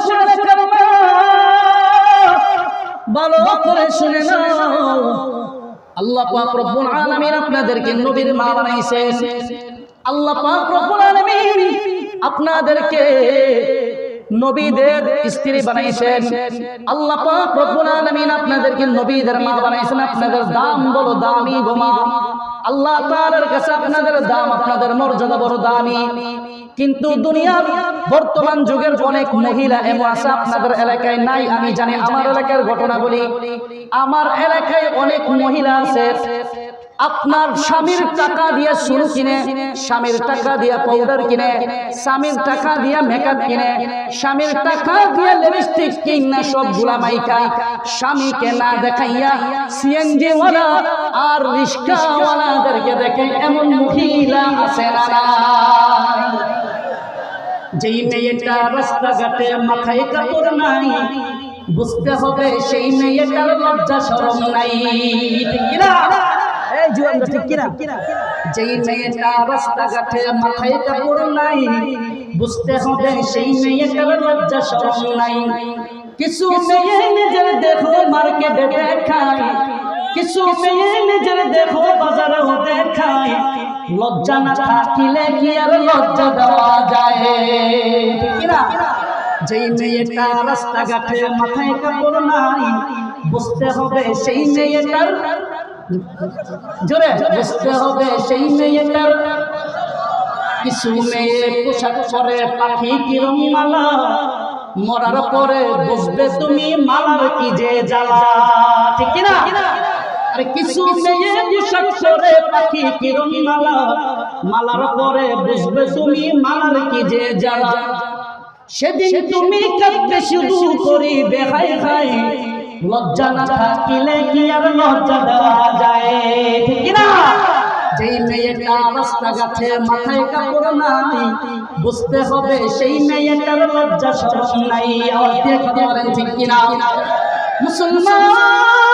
শুনে ভালো করে শুনে নাও। আল্লাহ পাক রব্বুল আলামিন আপনাদেরকে নবীর মা বানাইছেন আল্লাহ পাক রব্বুল আলামিন আপনাদেরকে নবীদের স্ত্রী বানাইছেন। আল্লাহ পাক রব্বুল আলামিন আপনাদেরকে নবীদের মা বানাইছেন, আপনাদের দাম বড় দামি গোমা। আল্লাহ তাআলার কাছে আপনাদের দাম, আপনাদের মর্যাদা বড় দামি। কিন্তু দুনিয়ার বর্তমান যুগের অনেক মহিলা এমন আছে, আপনাদের এলাকায় নাই, আমি জানি। আমার এলাকার ঘটনাগুলি, আমার এলাকায় অনেক মহিলা আছে আপনার স্বামীর টাকা দিয়ে শুরু কিনে স্বামীর টাকা দিয়ে পাউডার কিনে স্বামীর টাকা দিয়ে মেকআপ কিনে স্বামীর টাকা দিয়ে লিপস্টিক কিনে সবগুলা মাইকা স্বামীকে না দেখাইয়া সিএনজি ওয়ালা আর রিক্সা ওয়ালাদেরকে দেখে এমন মহিলা আছে না? যেই মেয়েটা রাস্তাঘাটে মাথায় কাপড় নাই বুঝতে হবে সেই মেয়েটার লজ্জা শরম নাই। ঠিক ঠিক কিনা যেই মেয়েটা রাস্তাঘাটে মাথায় কাপড় নাই বুঝতে হবে সেই মেয়েটার লজ্জা শরম নাই। কিছু মেয়ে নিজের দেখো মার্কেটে দেখায়। কিছু মেয়ে নিজের দেখো বাজারে দেখায়। লজ্জা না থাকিলে কি আর লজ্জা দেওয়া যায়? কিনা যেই মেয়েটা রাস্তাঘাটে মাথায় কাপড় নাই বুঝতে হবে সেই মেয়েটার জোরে, বুঝতে হবে সেই মেয়েটার। কিছু মেয়ে পোশাক পরে পাখি কিরম মালা মরার পরে বুঝবে তুমি কি যে ঠিক আরে কিছু মেয়ে পাখি কিরম মালা মালার পরে বুঝবে তুমি কি যে সেদিন তুমি কাঁদতে শুরু করি বেহাই খাই লজ্জা না থাকিলে কি আর লজ্জা দেওয়া রাস্তাঘাটে মাথায় কাপড় নাই বুঝতে হবে সেই মেয়েটার লজ্জা নাই। ঠিক কিনা? মুসলমান!